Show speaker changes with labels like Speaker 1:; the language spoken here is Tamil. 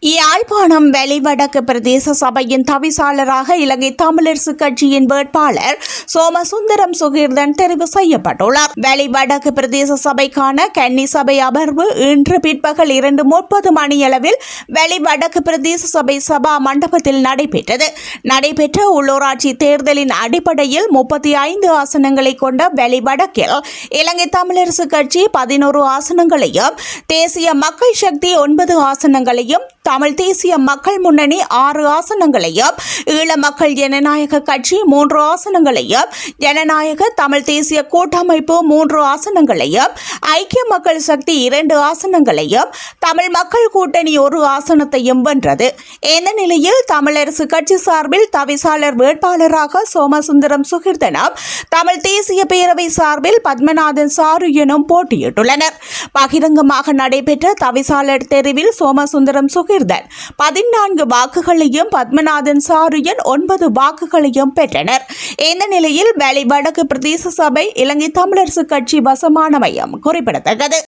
Speaker 1: யாழ்ப்பாணம் வெளிவடக்கு பிரதேச சபையின் தவிசாளராக இலங்கை தமிழரசு கட்சியின் வேட்பாளர் சோமசுந்தரம் சுகீர்தன் தெரிவு செய்யப்பட்டுள்ளார். வெளிவடக்கு பிரதேச சபைக்கான கன்னி சபை அமர்வு இன்று பிற்பகல் இரண்டு முப்பது மணியளவில் வெளிவடக்கு பிரதேச சபை சபா மண்டபத்தில் நடைபெற்றது. நடைபெற்ற உள்ளூராட்சி தேர்தலின் அடிப்படையில் முப்பத்தி ஐந்து ஆசனங்களை கொண்ட வெளிவடக்கில் இலங்கை தமிழரசு கட்சி பதினோரு ஆசனங்களையும் தேசிய மக்கள் சக்தி ஒன்பது ஆசனங்களையும் தமிழ் தேசிய மக்கள் முன்னணி ஆறு ஆசனங்களையும் ஈழ மக்கள் ஜனநாயக கட்சி மூன்று ஆசனங்களையும் ஜனநாயக தமிழ் தேசிய கூட்டமைப்பு மூன்று ஆசனங்களையும் ஐக்கிய மக்கள் சக்தி இரண்டு ஆசனங்களையும் தமிழ் மக்கள் கூட்டணி ஒரு ஆசனத்தையும் வென்றது. இந்த நிலையில் தமிழரசு கட்சி சார்பில் தவிசாளர் வேட்பாளராக சோமசுந்தரம் சுகிர்தனம் தமிழ் தேசிய பேரவை சார்பில் பத்மநாதன் சாருயனும் போட்டியிட்டுள்ளனர். பகிரங்கமாக நடைபெற்ற தவிசாளர் தெருவில் சோமசுந்தரம் சுகிர்தன் பதினான்கு வாக்குகளையும் பத்மநாதன் சாருயன் ஒன்பது வாக்குகளையும் பெற்றனர். இந்த நிலையில் வேலை வடக்கு பிரதேச சபை இலங்கை தமிழரசு கட்சி வசமானமையும் குறிப்பிடத்தக்கது.